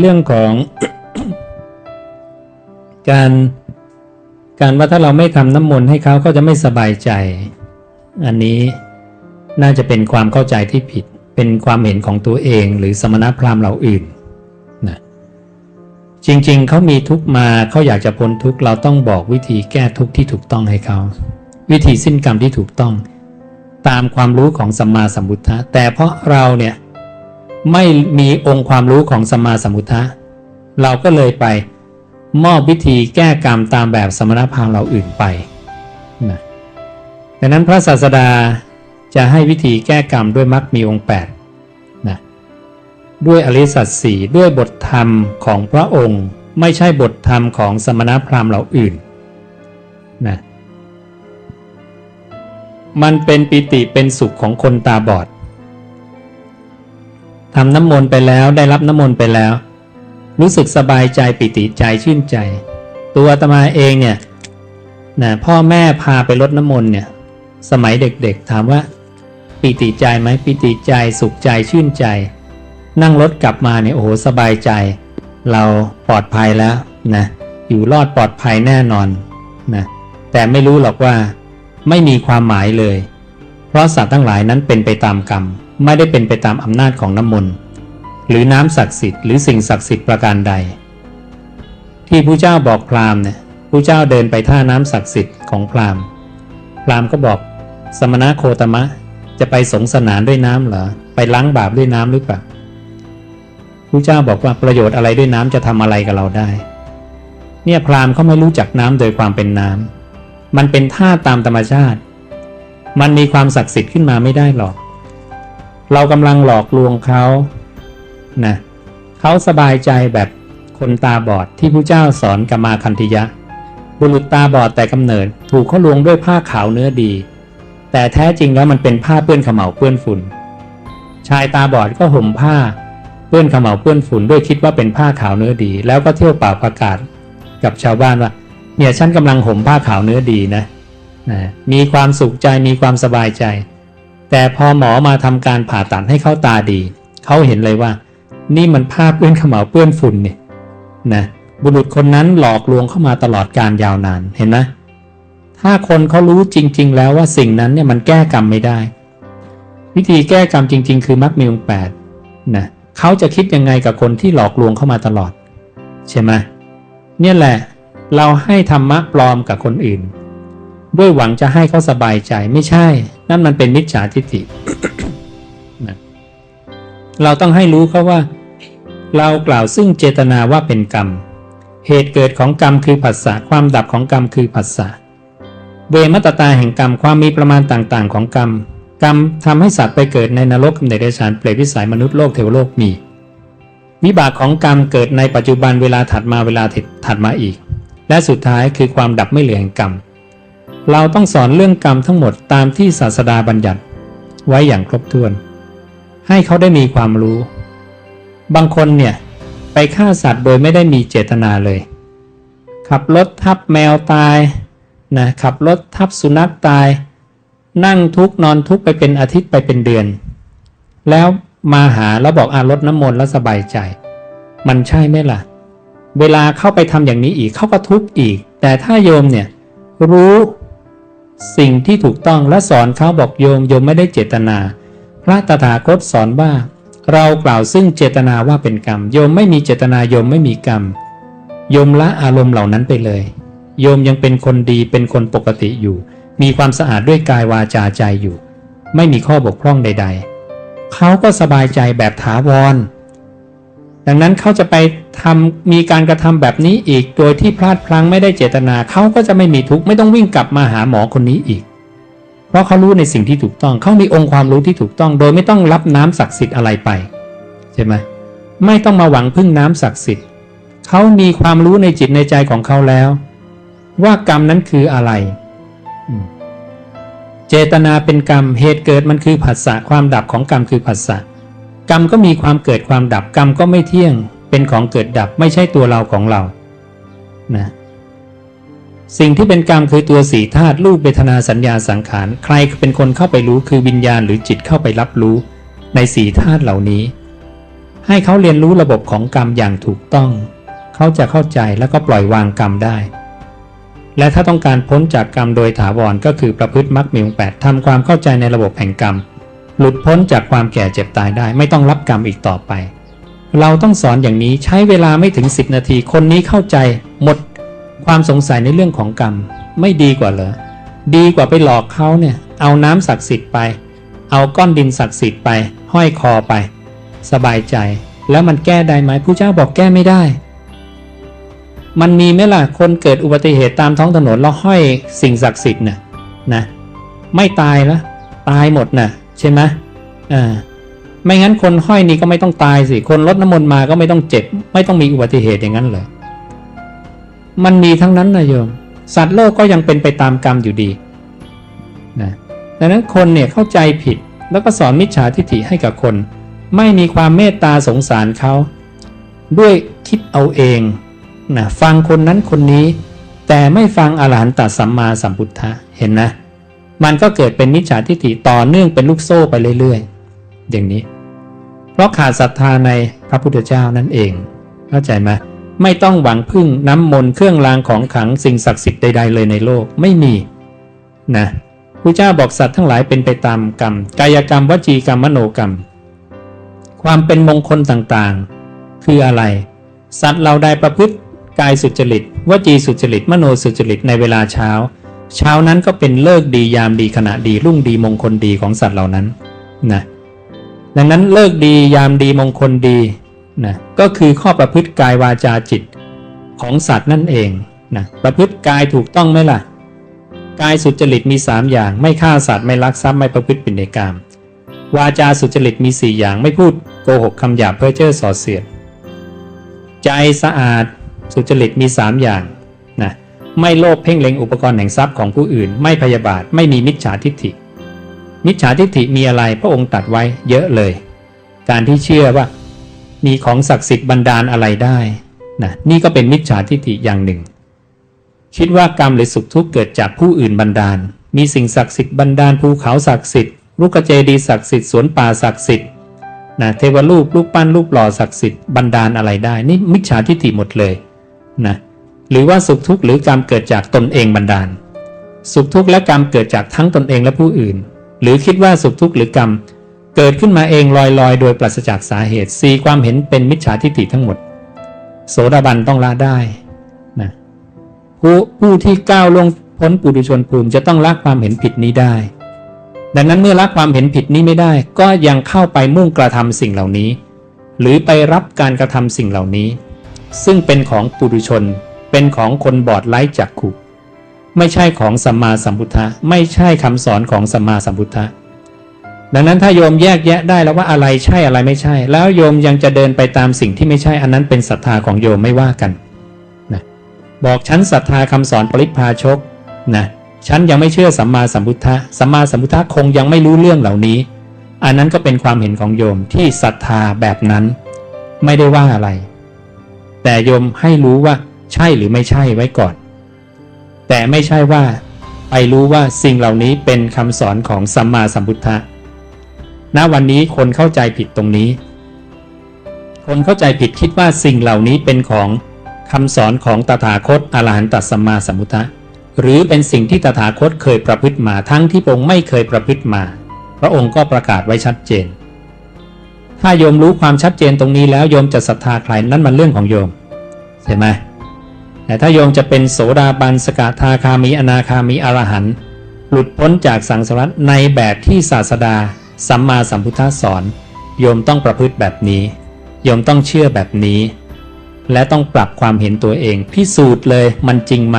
เรื่องของการการว่าถ้าเราไม่ทำน้ำมนต์ให้เขาก็จะไม่สบายใจ อันนี้น่าจะเป็นความเข้าใจที่ผิด เป็นความเห็นของตัวเอง หรือสมณพราหมณ์เราอื่นนะจริงๆ เขามีทุกมาเขาอยากจะพ้นทุกเราต้องบอกวิธีแก้ทุกที่ถูกต้องให้เขา วิธีสิ้นกรรมที่ถูกต้อง ตามความรู้ของสัมมาสัมพุทธะแต่เพราะเราเนี่ย ไม่มีองค์ความรู้ของสมาสมุทธะเราก็เลยไปมอบวิธีแก้กรรมตามแบบสมณพราหมณ์เราอื่นไปนะดังนั้นพระศาสดาจะให้วิธีแก้กรรมด้วยมรรคมีองค์8นะด้วยอริสัตสีด้วยบทธรรมของพระองค์ ไม่ใช่บทธรรมของสมณพราหมณ์เราอื่นนะมันเป็นปิติเป็นสุขของคนตาบอด ทำน้ำมนต์ไปแล้วได้รับน้ำมนต์ไปแล้ว รู้สึกสบายใจปิติใจชื่นใจ ตัวอาตมาเองเนี่ยนะพ่อแม่พาไปรดน้ำมนต์เนี่ย สมัยเด็กๆ ถามว่า ปิติใจไหมปิติใจสุขใจชื่นใจ นั่งรถกลับมาเนี่ยโอ้โหสบายใจ เราปลอดภัยแล้วนะอยู่รอดปลอดภัยแน่นอนนะแต่ไม่รู้หรอกว่าไม่มีความหมายเลย เพราะสัตว์ทั้งหลายนั้นเป็นไปตามกรรมไม่ได้เป็นไปตามอำนาจของน้ำมนต์หรือน้ำศักดิ์สิทธิ์หรือสิ่งศักดิ์สิทธิ์ประการใด ที่พระเจ้าบอกพราหมณ์เนี่ยพระเจ้าเดินไปท่าน้ำศักดิ์สิทธิ์ของพราหมณ์ พราหมณ์ก็บอก สมณะโคตมะจะไปสงสนานด้วยน้ำเหรอไปล้างบาปด้วยน้ำหรือเปล่าพระเจ้าบอกว่าประโยชน์อะไรด้วยน้ำจะทำอะไรกับเราได้ เนี่ยพราหมณ์เขาไม่รู้จักน้ำโดยความเป็นน้ำมันเป็นท่าตามธรรมชาติ มันมีความศักดิ์สิทธิ์ขึ้นมาไม่ได้หรอก เรากำลังหลอกลวงเขานะเขาสบายใจแบบคนตาบอดที่พระเจ้าสอนกัมมาคันธิยะ บุรุษตาบอดแต่กำเนิดถูกเขาลวงด้วยผ้าขาวเนื้อดี แต่แท้จริงแล้วมันเป็นผ้าเปื้อนขมเหลาเปื้อนฝุ่น ชายตาบอดก็ห่มผ้าเปื้อนขมเหลาเปื้อนฝุ่นด้วยคิดว่าเป็นผ้าขาวเนื้อดี แล้วก็เที่ยวเป่าประกาศกับชาวบ้านว่าเนี่ยฉันกำลังห่มผ้าขาวเนื้อดีนะนะมีความสุขใจมีความสบายใจ แต่พอหมอมาทำการผ่าตัดให้เขาตาดี เขาเห็นเลยว่า นี่มันผ้าเปื้อนขมเหลาเปื้อนฝุ่นเนี่ยนะบุรุษคนนั้นหลอกลวงเข้ามาตลอดการยาวนานเห็นไหมถ้าคนเขารู้จริง ๆ แล้วว่าสิ่งนั้นเนี่ยมันแก้กรรมไม่ได้ วิธีแก้กรรมจริง ๆ คือมรรคมีองแปดนะเขาจะคิดยังไงกับคนที่หลอกลวงเข้ามาตลอด ใช่ไหมเนี่ยแหละ เราให้ธรรมะปลอมกับคนอื่น ด้วยหวังจะให้เขาสบายใจไม่ใช่ นั่นมันเป็นมิจฉาทิฏฐินะเราต้องให้รู้เขาว่า เรากล่าวซึ่งเจตนาว่าเป็นกรรม เหตุเกิดของกรรมคือผัสสะความดับของกรรมคือผัสสะเวมัตตาแห่งกรรมความมีประมาณต่างๆ ของกรรม กรรมทำให้สัตว์ไปเกิดในนรกกำเนิดเดรัจฉานเปรตวิสัยมนุษย์โลกเทวโลกมี วิบากของกรรมเกิดในปัจจุบันเวลาถัดมาเวลาถัดมาอีก และสุดท้ายคือความดับไม่เหลือแห่งกรรม เราต้องสอนเรื่องกรรมทั้งหมดตามที่ศาสดาบัญญัติ ไว้อย่างครบถ้วน ให้เขาได้มีความรู้ บางคนเนี่ย ไปฆ่าสัตว์โดยไม่ได้มีเจตนาเลย ขับรถทับแมวตายนะขับรถทับสุนัขตาย นั่งทุกนอนทุกไปเป็นอาทิตย์ไปเป็นเดือน แล้วมาหาแล้วบอกอารดน้ำมนต์แล้วสบายใจ มันใช่ไหมล่ะ เวลาเข้าไปทำอย่างนี้อีกเขาก็ทุกข์อีก แต่ถ้าโยมเนี่ยรู้ สิ่งที่ถูกต้องและสอนเขาบอกโยมโยมไม่ได้เจตนา พระตถาคตสอนว่า เรากล่าวซึ่งเจตนาว่าเป็นกรรม โยมไม่มีเจตนาโยมไม่มีกรรม โยมละอารมณ์เหล่านั้นไปเลย โยมยังเป็นคนดีเป็นคนปกติอยู่ มีความสะอาดด้วยกายวาจาใจอยู่ ไม่มีข้อบกพร่องใด ๆเขาก็สบายใจแบบถาวร ดังนั้นเขาจะไปทำมีการกระทำแบบนี้อีก โดยที่พลาดพลั้งไม่ได้เจตนาเขาก็จะไม่มีทุกข์ไม่ต้องวิ่งกลับมาหาหมอคนนี้อีก เพราะเขารู้ในสิ่งที่ถูกต้องเขามีองค์ความรู้ที่ถูกต้อง โดยไม่ต้องรับน้ำศักดิ์สิทธิ์อะไรไปใช่ไหมไม่ต้องมาหวังพึ่งน้ำศักดิ์สิทธิ์เขามีความรู้ในจิตในใจของเขาแล้ว ว่ากรรมนั้นคืออะไร เจตนาเป็นกรรมเหตุเกิดมันคือผัสสะความดับของกรรมคือผัสสะ กรรมก็มีความเกิดความดับกรรมก็ไม่เที่ยง เป็นของเกิดดับไม่ใช่ตัวเราของเรานะสิ่งที่เป็นกรรมคือตัวสี่ธาตุรูปเวทนาสัญญาสังขาร ใครเป็นคนเข้าไปรู้คือวิญญาณหรือจิตเข้าไปรับรู้ ในสี่ธาตุเหล่านี้ ให้เขาเรียนรู้ระบบของกรรมอย่างถูกต้อง เขาจะเข้าใจแล้วก็ปล่อยวางกรรมได้ และถ้าต้องการพ้นจากกรรมโดยถาวรก็คือประพฤติมรรคมีองแปดทำความเข้าใจในระบบแห่งกรรม หลุดพ้นจากความแก่เจ็บตายได้ ไม่ต้องรับกรรมอีกต่อไป เราต้องสอนอย่างนี้ใช้เวลาไม่ถึง 10 นาที คนนี้เข้าใจหมดความสงสัยในเรื่องของกรรม ไม่ดีกว่าเหรอดีกว่าไปหลอกเขาเนี่ย เอาน้ำศักดิ์สิทธิ์ไป เอาก้อนดินศักดิ์สิทธิ์ไป ห้อยคอไป สบายใจ แล้วมันแก้ได้ไหมผู้เจ้าบอกแก้ไม่ได้ มันมีไหมล่ะคนเกิดอุบัติเหตุตามท้องถนนแล้วห้อยสิ่งศักดิ์สิทธิ์น่ะนะ ไม่ตายล้วตายหมดน่ะ ใช่ไหมอ่าไม่งั้นคนห้อยนี้ก็ไม่ต้องตายสิ คนรดน้ำมนต์มาก็ไม่ต้องเจ็บ ไม่ต้องมีอุบัติเหตุอย่างนั้นเลยมันมีทั้งนั้นนะโยม สัตว์โลกก็ยังเป็นไปตามกรรมอยู่ดีนะดังนั้นคนเนี่ยเข้าใจผิดแล้วก็สอนมิจฉาทิฏฐิให้กับคน ไม่มีความเมตตาสงสารเขาด้วยคิดเอาเองนะฟังคนนั้นคนนี้ แต่ไม่ฟังอรหันตสัมมาสัมพุทธะเห็นนะ มันก็เกิดเป็นมิจฉาทิฏฐิต่อเนื่องเป็นลูกโซ่ไปเรื่อยๆ อย่างนี้ เพราะขาดศรัทธาในพระพุทธเจ้านั่นเอง เข้าใจไหมไม่ต้องหวังพึ่งน้ำมนต์เครื่องรางของขลังสิ่งศักดิ์สิทธิ์ใดๆเลยในโลกไม่มีนะพระเจ้าบอกสัตว์ทั้งหลายเป็นไปตามกรรม กายกรรมวจีกรรมมโนกรรม ความเป็นมงคลต่างๆ คืออะไร สัตว์เราได้ประพฤติกายสุจริตวจีสุจริตมโนสุจริตในเวลาเช้า เช้านั้นก็เป็นเลิกดียามดีขณะดีรุ่งดีมงคลดีของสัตว์เหล่านั้นนะดังนั้นเลิกดียามดีมงคลดีนะก็คือข้อประพฤติกายวาจาจิตของสัตว์นั่นเองนะประพฤติกายถูกต้องไหมล่ะ กายสุจริตมี 3 อย่าง ไม่ฆ่าสัตว์ไม่ลักทรัพย์ไม่ประพฤติผิดในกามวาจาสุจริตมี 4 อย่างไม่พูดโกหกคำหยาบเพ้อเจ้อส่อเสียด ใจสะอาดสุจริตมี 3 อย่าง ไม่โลภเพ่งเล็งอุปกรณ์แห่งทรัพย์ของผู้อื่น ไม่พยาบาท ไม่มีมิจฉาทิฏฐิ มิจฉาทิฏฐิมีอะไรพระองค์ตัดไว้เยอะเลย การที่เชื่อว่า มีของศักดิ์สิทธิ์บันดาลอะไรได้นะนี่ก็เป็นมิจฉาทิฏฐิอย่างหนึ่ง คิดว่ากรรมหรือสุขทุกข์เกิดจากผู้อื่นบันดาล มีสิ่งศักดิ์สิทธิ์บันดาลภูเขาศักดิ์สิทธิ์ลูกเจดีศักดิ์สิทธิ์สวนป่าศักดิ์สิทธิ์นะเทวรูปรูปปั้นรูปหล่อศักดิ์สิทธิ์บันดาลอะไรได้ นี่มิจฉาทิฏฐิหมดเลยนะ หรือว่าสุขทุกข์หรือกรรมเกิดจากตนเองบันดาล สุขทุกข์และกรรมเกิดจากทั้งตนเองและผู้อื่น หรือคิดว่าสุขทุกข์หรือกรรม เกิดขึ้นมาเองลอยๆ โดยปราศจากสาเหตุสีความเห็นเป็นมิจฉาทิฏฐิทั้งหมด โสดาบันต้องละได้นะผู้ผู้ที่ก้าวล่วงพ้นปุถุชนภูมิจะต้องละความเห็นผิดนี้ได้ ดังนั้นเมื่อละความเห็นผิดนี้ไม่ได้ ก็ยังเข้าไปมุ่งกระทำสิ่งเหล่านี้ หรือไปรับการกระทำสิ่งเหล่านี้ ซึ่งเป็นของปุถุชน เป็นของคนบอดไร้จักขุ ไม่ใช่ของสัมมาสัมพุทธะไม่ใช่คำสอนของสัมมาสัมพุทธะดังนั้นถ้าโยมแยกแยะได้แล้วว่าอะไรใช่อะไรไม่ใช่ แล้วโยมยังจะเดินไปตามสิ่งที่ไม่ใช่อันนั้นเป็นศรัทธาของโยมไม่ว่ากันนะบอกฉันศรัทธาคำสอนปริพาชกนะฉันยังไม่เชื่อสัมมาสัมพุทธะสัมมาสัมพุทธะคงยังไม่รู้เรื่องเหล่านี้ อันนั้นก็เป็นความเห็นของโยมที่ศรัทธาแบบนั้น ไม่ได้ว่าอะไร แต่โยมให้รู้ว่า ใช่หรือไม่ใช่ไว้ก่อน แต่ไม่ใช่ว่าไปรู้ว่าสิ่งเหล่านี้เป็นคำสอนของสัมมาสัมพุทธะณวันนี้คนเข้าใจผิดตรงนี้ คนเข้าใจผิดคิดว่าสิ่งเหล่านี้เป็นของคำสอนของตถาคตอรหันตสัมมาสัมพุทธะหรือเป็นสิ่งที่ตถาคตเคยประพฤติมาทั้งที่พระองค์ไม่เคยประพฤติมา พระองค์ก็ประกาศไว้ชัดเจน ถ้าโยมรู้ความชัดเจนตรงนี้แล้วโยมจะศรัทธาใครนั่นมันเรื่องของโยมใช่ไหม แต่ถ้าโยมจะเป็นโสดาบันสกทาคามีอนาคามีอรหันต์หลุดพ้นจากสังสารวัฏในแบบที่ศาสดา สัมมาสัมพุทธะสอน โยมต้องประพฤติแบบนี้ โยมต้องเชื่อแบบนี้ และต้องปรับความเห็นตัวเอง พิสูจน์เลยมันจริงไหม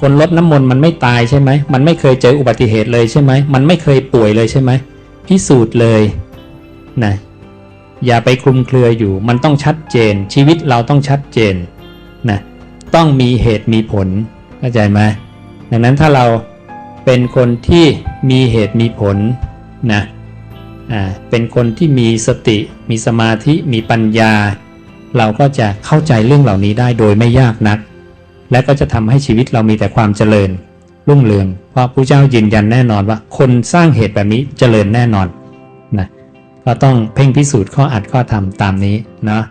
คนลดน้ำมนต์มันไม่ตายใช่ไหม มันไม่เคยเจออุบัติเหตุเลยใช่ไหม มันไม่เคยป่วยเลยใช่ไหม พิสูจน์เลยนะอย่าไปคลุมเครืออยู่ มันต้องชัดเจน ชีวิตเราต้องชัดเจน ต้องมีเหตุมีผลเข้าใจไหมดังนั้นถ้าเราเป็นคนที่มีเหตุมีผลนะอ่าเป็นคนที่มีสติ มีสมาธิมีปัญญา เราก็จะเข้าใจเรื่องเหล่านี้ได้โดยไม่ยากนัก และก็จะทำให้ชีวิตเรามีแต่ความเจริญ รุ่งเรือง เพราะพระเจ้ายืนยันแน่นอนว่า คนสร้างเหตุแบบนี้เจริญแน่นอนนะก็ต้องเพ่งพิสูจน์ข้ออัดข้อธรรมตามนี้เนาะ